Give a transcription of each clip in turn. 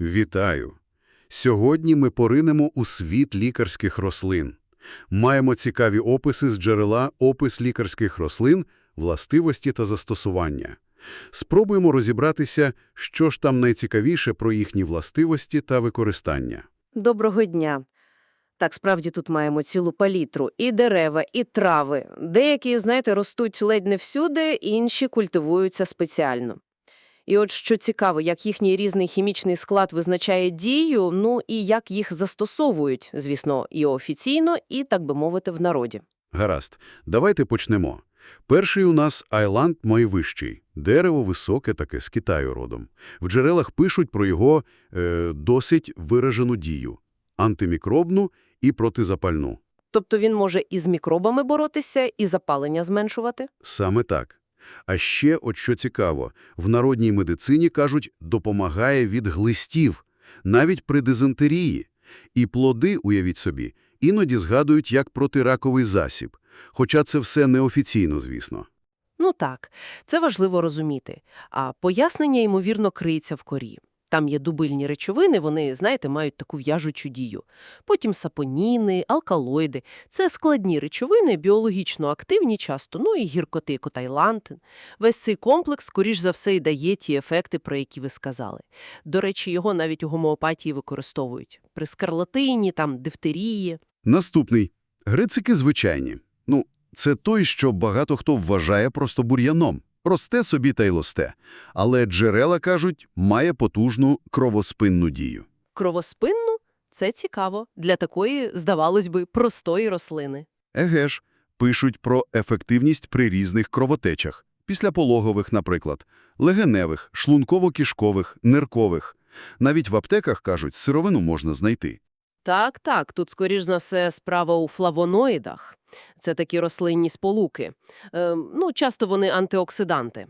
Вітаю! Сьогодні ми поринемо у світ лікарських рослин. Маємо цікаві описи з джерела «Опис лікарських рослин, властивості та застосування». Спробуємо розібратися, що ж там найцікавіше про їхні властивості та використання. Доброго дня. Так, справді тут маємо цілу палітру. І дерева, і трави. Деякі, знаєте, ростуть ледь не всюди, інші культивуються спеціально. І от що цікаво, як їхній різний хімічний склад визначає дію, ну і як їх застосовують, звісно, і офіційно, і, так би мовити, в народі. Гаразд, давайте почнемо. Перший у нас айланд майвищий. Дерево високе таке, з Китаю родом. В джерелах пишуть про його е, досить виражену дію – антимікробну і протизапальну. Тобто він може і з мікробами боротися, і запалення зменшувати? Саме так. А ще, от що цікаво, в народній медицині, кажуть, допомагає від глистів, навіть при дизентерії. І плоди, уявіть собі, іноді згадують як протираковий засіб. Хоча це все неофіційно, звісно. Ну так, це важливо розуміти. А пояснення, ймовірно, криється в корі. Там є дубильні речовини, вони, знаєте, мають таку в'яжучу дію. Потім сапоніни, алкалоїди. Це складні речовини, біологічно активні часто, ну і гіркоти, котайлантин. Весь цей комплекс, скоріш за все, і дає ті ефекти, про які ви сказали. До речі, його навіть у гомеопатії використовують. При скарлатині, там, дифтерії. Наступний. Грицики звичайні. Ну, це той, що багато хто вважає просто бур'яном. Росте собі та й лосте. Але джерела, кажуть, має потужну кровоспинну дію. Кровоспинну – це цікаво для такої, здавалось би, простої рослини. Еге ж, пишуть про ефективність при різних кровотечах. Післяпологових, наприклад, легеневих, шлунково-кишкових, ниркових. Навіть в аптеках, кажуть, сировину можна знайти. Так, так, тут, скоріш за все, справа у флавоноїдах. Це такі рослинні сполуки. Е, ну, часто вони антиоксиданти.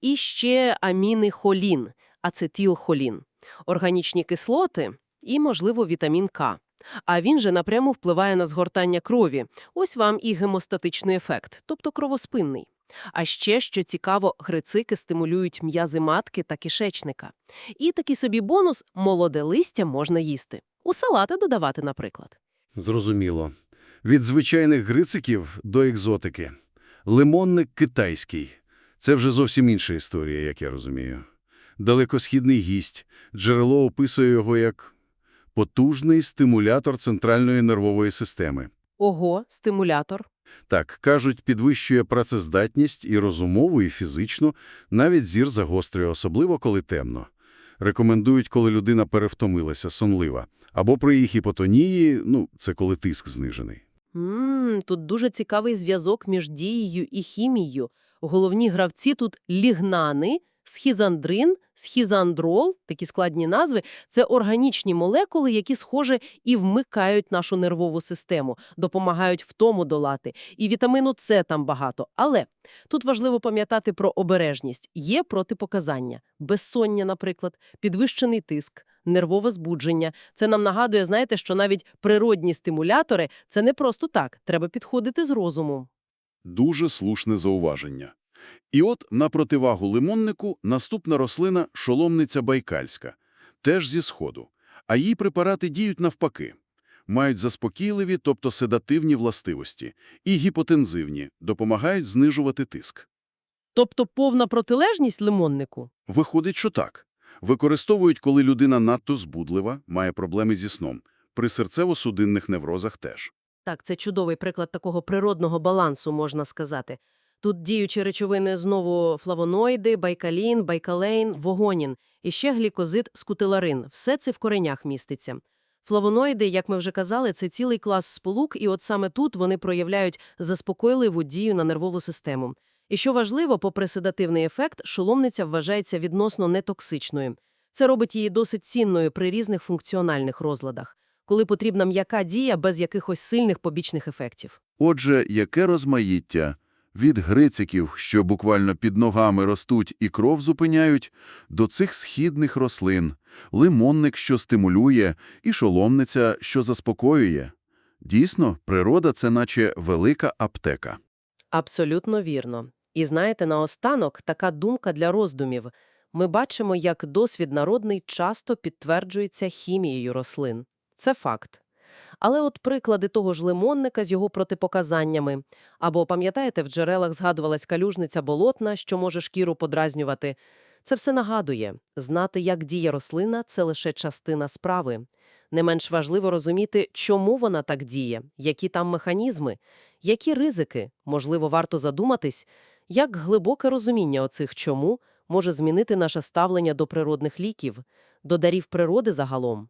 І ще аміни холін, ацетилхолін, органічні кислоти і, можливо, вітамін К. А він же напряму впливає на згортання крові. Ось вам і гемостатичний ефект, тобто кровоспинний. А ще, що цікаво, грицики стимулюють м'язи матки та кишечника. І такий собі бонус – молоде листя можна їсти. У салати додавати, наприклад. Зрозуміло. Від звичайних грициків до екзотики. Лимонник китайський. Це вже зовсім інша історія, як я розумію. Далекосхідний гість. Джерело описує його як потужний стимулятор центральної нервової системи. Ого, стимулятор. Так, кажуть, підвищує працездатність і розумову, і фізично, навіть зір загострює, особливо коли темно. Рекомендують, коли людина перевтомилася, сонлива. Або при її гіпотонії, ну, це коли тиск знижений. Ммм, тут дуже цікавий зв'язок між дією і хімією. Головні гравці тут лігнани, схізандрин, схізандрол, такі складні назви, це органічні молекули, які, схоже, і вмикають нашу нервову систему, допомагають втому долати. І вітаміну С там багато. Але тут важливо пам'ятати про обережність. Є протипоказання. Безсоння, наприклад, підвищений тиск, нервове збудження. Це нам нагадує, знаєте, що навіть природні стимулятори – це не просто так. Треба підходити з розумом. Дуже слушне зауваження. І от на противагу лимоннику наступна рослина – шоломниця байкальська, теж зі сходу. А її препарати діють навпаки. Мають заспокійливі, тобто седативні властивості, і гіпотензивні, допомагають знижувати тиск. Тобто повна протилежність лимоннику? Виходить, що так. Використовують, коли людина надто збудлива, має проблеми зі сном. При серцево-судинних неврозах теж. Так, це чудовий приклад такого природного балансу, можна сказати. Тут діючі речовини знову флавоноїди, байкалін, байкалейн, вогонін, і ще глікозид, скутиларин. Все це в коренях міститься. Флавоноїди, як ми вже казали, це цілий клас сполук, і от саме тут вони проявляють заспокойливу дію на нервову систему. І що важливо, попри седативний ефект, шоломниця вважається відносно нетоксичною. Це робить її досить цінною при різних функціональних розладах, коли потрібна м'яка дія без якихось сильних побічних ефектів. Отже, яке розмаїття? Від грициків, що буквально під ногами ростуть і кров зупиняють, до цих східних рослин, лимонник, що стимулює, і шоломниця, що заспокоює. Дійсно, природа – це наче велика аптека. Абсолютно вірно. І знаєте, наостанок така думка для роздумів. ми бачимо, як досвід народний часто підтверджується хімією рослин. Це факт. Але от приклади того ж лимонника з його протипоказаннями. Або, пам'ятаєте, в джерелах згадувалась калюжниця болотна, що може шкіру подразнювати. Це все нагадує. Знати, як діє рослина – це лише частина справи. Не менш важливо розуміти, чому вона так діє, які там механізми, які ризики. Можливо, варто задуматись, як глибоке розуміння оцих «чому» може змінити наше ставлення до природних ліків, до дарів природи загалом.